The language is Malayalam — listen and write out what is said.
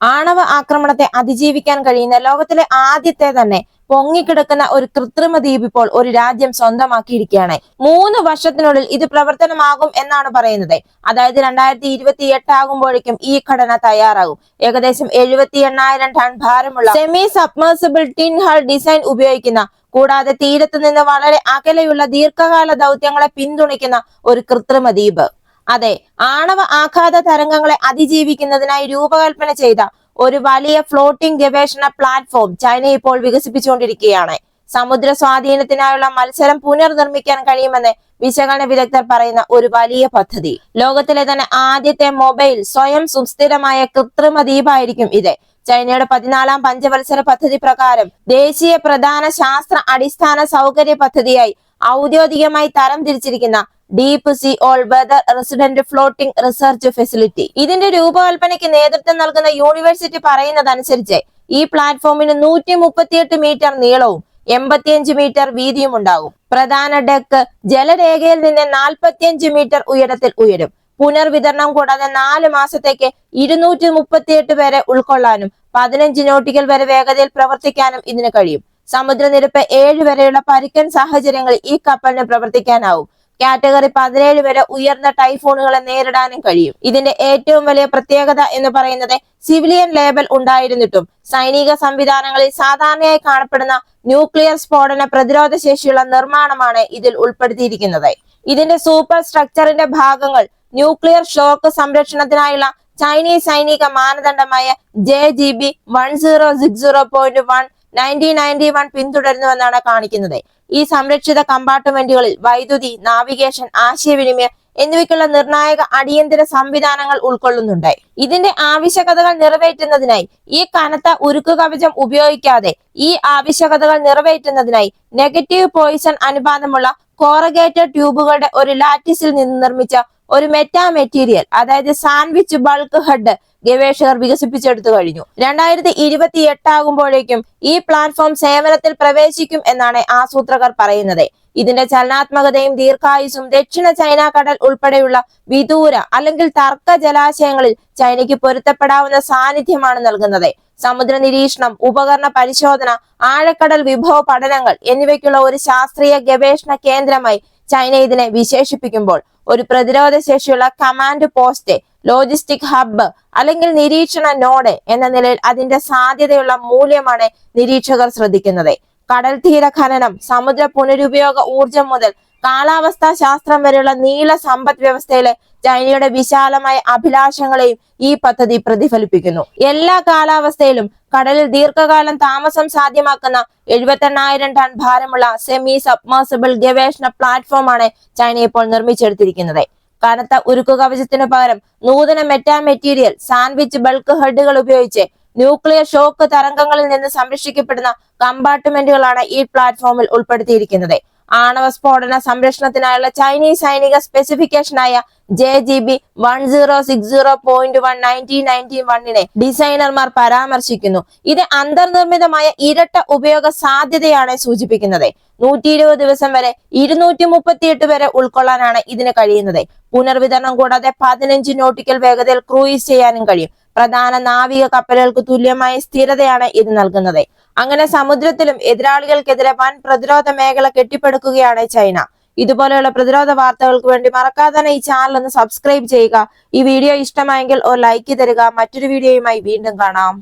ആണവ ആക്രമണത്തെ അതിജീവിക്കാൻ കഴിയുന്ന ലോകത്തിലെ ആദ്യത്തെ തന്നെ പൊങ്ങിക്കിടക്കുന്ന ഒരു കൃത്രിമ ദ്വീപ് ഇപ്പോൾ ഒരു രാജ്യം സ്വന്തമാക്കിയിരിക്കുകയാണ്. മൂന്ന് വർഷത്തിനുള്ളിൽ ഇത് പ്രവർത്തനമാകും എന്നാണ് പറയുന്നത്. അതായത് രണ്ടായിരത്തി ഇരുപത്തി എട്ട് ആകുമ്പോഴേക്കും ഈ ഘടന തയ്യാറാകും. ഏകദേശം എഴുപത്തി എണ്ണായിരം ടൺ ഭാരമുള്ള semi submersible twin hull design ഉപയോഗിക്കുന്ന കൂടാതെ തീരത്ത് നിന്ന് വളരെ അകലെയുള്ള ദീർഘകാല ദൗത്യങ്ങളെ പിന്തുണയ്ക്കുന്ന ഒരു കൃത്രിമ ദ്വീപ്. അതെ ആണവ ആഘാത തരംഗങ്ങളെ അതിജീവിക്കുന്നതിനായി രൂപകൽപ്പന ചെയ്ത ഒരു വലിയ ഫ്ലോട്ടിംഗ് ഗവേഷണ പ്ലാറ്റ്ഫോം ചൈന ഇപ്പോൾ വികസിപ്പിച്ചുകൊണ്ടിരിക്കുകയാണ്. സമുദ്ര സ്വാധീനത്തിനായുള്ള മത്സരം പുനർനിർമ്മിക്കാൻ കഴിയുമെന്ന് വിശകലന വിദഗ്ധർ പറയുന്ന ഒരു വലിയ പദ്ധതി. ലോകത്തിലെ തന്നെ ആദ്യത്തെ മൊബൈൽ സ്വയം സുസ്ഥിരമായ കൃത്രിമ ദ്വീപായിരിക്കും ഇത്. ചൈനയുടെ പതിനാലാം പഞ്ചവത്സര പദ്ധതി പ്രകാരം ദേശീയ പ്രധാന ശാസ്ത്ര അടിസ്ഥാന സൗകര്യ പദ്ധതിയായി ഔദ്യോഗികമായി തരം തിരിച്ചിരിക്കുന്ന deep sea all weather resident floating research facility. ഇതിന്റെ രൂപകൽപ്പനയ്ക്ക് നേതൃത്വം നൽകുന്ന യൂണിവേഴ്സിറ്റി പറയുന്നതനുസരിച്ച് ഈ പ്ലാറ്റ്ഫോമിന് നൂറ്റി മുപ്പത്തിയെട്ട് മീറ്റർ നീളവും എൺപത്തിയഞ്ച് മീറ്റർ വീതിയും ഉണ്ടാകും. പ്രധാന ഡെക്ക് ജലരേഖയിൽ നിന്ന് നാൽപ്പത്തിയഞ്ച് മീറ്റർ ഉയരത്തിൽ ഉയരും. പുനർവിതരണം കൂടാതെ നാല് മാസത്തേക്ക് ഇരുന്നൂറ്റി മുപ്പത്തിയെട്ട് പേരെ ഉൾക്കൊള്ളാനും പതിനഞ്ച് നോട്ടിക്കൽ വരെ വേഗതയിൽ പ്രവർത്തിക്കാനും ഇതിന് കഴിയും. സമുദ്രനിരപ്പ് ഏഴ് വരെയുള്ള പരുക്കൻ സാഹചര്യങ്ങളിൽ ഈ കപ്പലിന് പ്രവർത്തിക്കാനാവും. കാറ്റഗറി പതിനേഴ് വരെ ഉയർന്ന ടൈഫോണുകളെ നേരിടാനും കഴിയും. ഇതിന്റെ ഏറ്റവും വലിയ പ്രത്യേകത എന്ന് പറയുന്നത് സിവിലിയൻ ലേബൽ ഉണ്ടായിരുന്നിട്ടും സൈനിക സംവിധാനങ്ങളിൽ സാധാരണയായി കാണപ്പെടുന്ന ന്യൂക്ലിയർ സ്ഫോടന പ്രതിരോധ ശേഷിയുള്ള നിർമ്മാണമാണ് ഇതിൽ ഉൾപ്പെടുത്തിയിരിക്കുന്നത്. ഇതിന്റെ സൂപ്പർ സ്ട്രക്ചറിന്റെ ഭാഗങ്ങൾ ന്യൂക്ലിയർ ഷോക്ക് സംരക്ഷണത്തിനായുള്ള ചൈനീസ് സൈനിക മാനദണ്ഡമായ J G B one zero six zero point one nineteen ninety one പിന്തുടരുന്നുവെന്നാണ് കാണിക്കുന്നത്. ഈ സംരക്ഷിത കമ്പാർട്ട്മെന്റുകളിൽ വൈദ്യുതി നാവിഗേഷൻ ആശയവിനിമയം എന്നിവയ്ക്കുള്ള നിർണായക അടിയന്തര സംവിധാനങ്ങൾ ഉൾക്കൊള്ളുന്നുണ്ട്. ഇതിന്റെ ആവശ്യകതകൾ നിറവേറ്റുന്നതിനായി ഈ കനത്ത ഉരുക്കു കവചം ഉപയോഗിക്കാതെ ഈ ആവശ്യകതകൾ നിറവേറ്റുന്നതിനായി നെഗറ്റീവ് പോയിസൺ അനുപാതമുള്ള കോറഗേറ്റഡ് ട്യൂബുകളുടെ ഒരു ലാറ്റിസിൽ നിന്ന് നിർമ്മിച്ച ഒരു മെറ്റാ മെറ്റീരിയൽ അതായത് സാൻഡ്വിച്ച് ബൾക്ക് ഹെഡ് ഗവേഷകർ വികസിപ്പിച്ചെടുത്തു കഴിഞ്ഞു. രണ്ടായിരത്തി ഇരുപത്തി എട്ടാകുമ്പോഴേക്കും ഈ പ്ലാറ്റ്ഫോം സേവനത്തിൽ പ്രവേശിക്കും എന്നാണ് ആസൂത്രകർ പറയുന്നത്. ഇതിന്റെ ചലനാത്മകതയും ദീർഘായുസും ദക്ഷിണ ചൈന കടൽ ഉൾപ്പെടെയുള്ള വിദൂര അല്ലെങ്കിൽ തർക്ക ജലാശയങ്ങളിൽ ചൈനയ്ക്ക് പൊരുത്തപ്പെടാവുന്ന സാന്നിധ്യമാണ് നൽകുന്നത്. സമുദ്ര നിരീക്ഷണം ഉപകരണ പരിശോധന ആഴക്കടൽ വിഭവ പഠനങ്ങൾ എന്നിവയ്ക്കുള്ള ഒരു ശാസ്ത്രീയ ഗവേഷണ കേന്ദ്രമായി ചൈന ഇതിനെ വിശേഷിപ്പിക്കുമ്പോൾ ഒരു പ്രതിരോധ ശേഷിയുള്ള കമാൻഡ് പോസ്റ്റ് ലോജിസ്റ്റിക് ഹബ്ബ് അല്ലെങ്കിൽ നിരീക്ഷണ നോഡ് എന്ന നിലയിൽ അതിന്റെ സാധ്യതയുള്ള മൂല്യമാണ് നിരീക്ഷകർ ശ്രദ്ധിക്കുന്നത്. കടൽ തീര ഖനനം സമുദ്ര പുനരുപയോഗ ഊർജം മുതൽ കാലാവസ്ഥാ ശാസ്ത്രം വരെയുള്ള നീള സമ്പദ് വ്യവസ്ഥയിലെ ചൈനയുടെ വിശാലമായ അഭിലാഷങ്ങളെയും ഈ പദ്ധതി പ്രതിഫലിപ്പിക്കുന്നു. എല്ലാ കാലാവസ്ഥയിലും കടലിൽ ദീർഘകാലം താമസം സാധ്യമാക്കുന്ന എഴുപത്തെണ്ണായിരം ടൺ ഭാരമുള്ള സെമി സബ്മേഴ്സിബിൾ ഗവേഷണ പ്ലാറ്റ്ഫോമാണ് ചൈന ഇപ്പോൾ നിർമ്മിച്ചെടുത്തിരിക്കുന്നത്. കനത്ത ഉരുക്കു കവചത്തിനു പകരം നൂതന മെറ്റാ മെറ്റീരിയൽ സാൻഡ്വിച്ച് ബൾക്ക് ഹെഡുകൾ ഉപയോഗിച്ച് ന്യൂക്ലിയർ ഷോക്ക് തരംഗങ്ങളിൽ നിന്ന് സംരക്ഷിക്കപ്പെടുന്ന കമ്പാർട്ട്മെന്റുകളാണ് ഈ പ്ലാറ്റ്ഫോമിൽ ഉൾപ്പെടുത്തിയിരിക്കുന്നത്. ആണവ സ്ഫോടന സംരക്ഷണത്തിനായുള്ള ചൈനീസ് സൈനിക സ്പെസിഫിക്കേഷനായ J G B one zero six zero point one nineteen nineteen വണ്ണിനെ ഡിസൈനർമാർ പരാമർശിക്കുന്നു. ഇത് അന്തർനിർമ്മിതമായ ഇരട്ട ഉപയോഗ സാധ്യതയാണ് സൂചിപ്പിക്കുന്നത്. നൂറ്റി ഇരുപത് ദിവസം വരെ ഇരുന്നൂറ്റി മുപ്പത്തിയെട്ട് വരെ ഉൾക്കൊള്ളാനാണ് ഇതിന് കഴിയുന്നത്. പുനർവിതരണം കൂടാതെ പതിനഞ്ച് നോട്ടിക്കൽ വേഗതയിൽ ക്രൂയിസ് ചെയ്യാനും കഴിയും. പ്രധാന നാവിക കപ്പലുകൾക്ക് തുല്യമായ സ്ഥിരതയാണ് ഇത് നൽകുന്നത്. അങ്ങനെ സമുദ്രത്തിലും എതിരാളികൾക്കെതിരെ വൻ പ്രതിരോധ മേഖല കെട്ടിപ്പടുക്കുകയാണ് ചൈന. ഇതുപോലെയുള്ള പ്രതിരോധ വാർത്തകൾക്ക് വേണ്ടി മറക്കാതെ തന്നെ ഈ ചാനൽ ഒന്ന് സബ്സ്ക്രൈബ് ചെയ്യുക. ഈ വീഡിയോ ഇഷ്ടമായെങ്കിൽ ഒരു ലൈക്ക് തരിക. മറ്റൊരു വീഡിയോയുമായി വീണ്ടും കാണാം.